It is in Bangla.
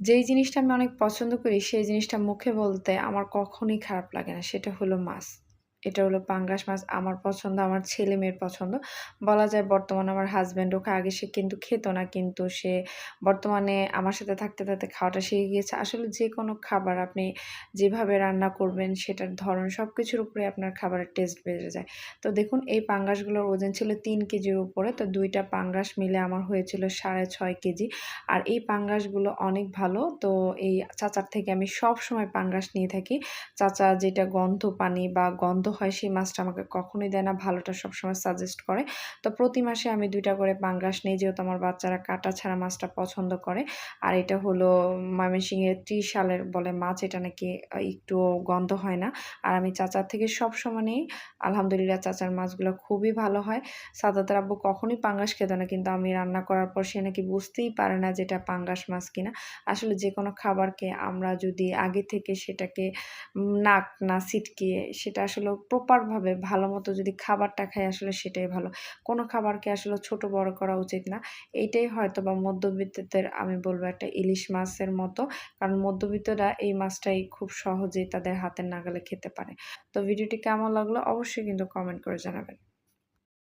যেই জিনিসটা আমি অনেক পছন্দ করি, সেই জিনিসটা মুখে বলতে আমার কখনোই খারাপ লাগে না। সেটা হলো মাছ। এটা হলো পাঙ্গাস মাছ। আমার পছন্দ, আমার ছেলে-মেয়ের পছন্দ। বলা যায় বর্তমানে আমার হাসব্যান্ডও খায়। আগে সে কিন্তু খেত না। কিন্তু সে বর্তমানে আমার সাথে থাকতে, থাকতে খাওয়াটা শিখে গিয়েছে। আসলে যে কোনো খাবার আপনি যেভাবে রান্না করবেন সেটার ধরন সব কিছুর উপরে আপনার খাবারের টেস্ট বেড়ে যায়। তো দেখুন এই পাঙ্গাসগুলোর ওজন ছিল তিন কেজির উপরে। তো দুইটা পাঙ্গাস মিলে আমার হয়েছিল ৬.৫ কেজি। আর এই পাঙ্গাসগুলো অনেক ভালো। তো এই চাচার থেকে আমি সবসময় পাঙ্গাস নিয়ে থাকি। চাচা যেটা গন্ধ পানি বা গন্ধ হয়, সেই মাছটা আমাকে কখনোই দেয় না। ভালোটা সবসময় সাজেস্ট করে। তো প্রতি মাসে আমি দুইটা করে পাঙ্গাস নেই, যেহেতু আমার বাচ্চারা কাঁটা ছাড়া মাছটা পছন্দ করে। আর এটা হলো ময়মনসিংহের ত্রিশ সালের বলে মাছ। এটা নাকি আ একটুও গন্ধ হয় না। আর আমি চাচার থেকে সবসময় নেই। আলহামদুলিল্লাহ চাচার মাছগুলো খুবই ভালো হয়। সাদাতের আব্বু কখনোই পাঙ্গাস খেত না। কিন্তু আমি রান্না করার পর সে নাকি বুঝতেই পারে না যেটা পাঙ্গাস মাছ কিনা। আসলে যে কোনো খাবারকে আমরা যদি আগে থেকে সেটাকে নাক, না ছিটকিয়ে সেটা আসলে প্রপারভাবে ভালো মতো যদি খাবারটা খাই আসলে সেটাই ভালো। কোনো খাবারকে আসলে ছোট বড় করা উচিত না। এইটাই হয়তো বা মধ্যবিত্তদের আমি বলব একটা ইলিশ মাছের মতো। কারণ মধ্যবিত্তরা এই মাছটাই খুব সহজেই তাদের হাতের নাগালে খেতে পারে। তো ভিডিওটি কেমন লাগল অবশ্যই কিন্তু কমেন্ট করে জানাবেন।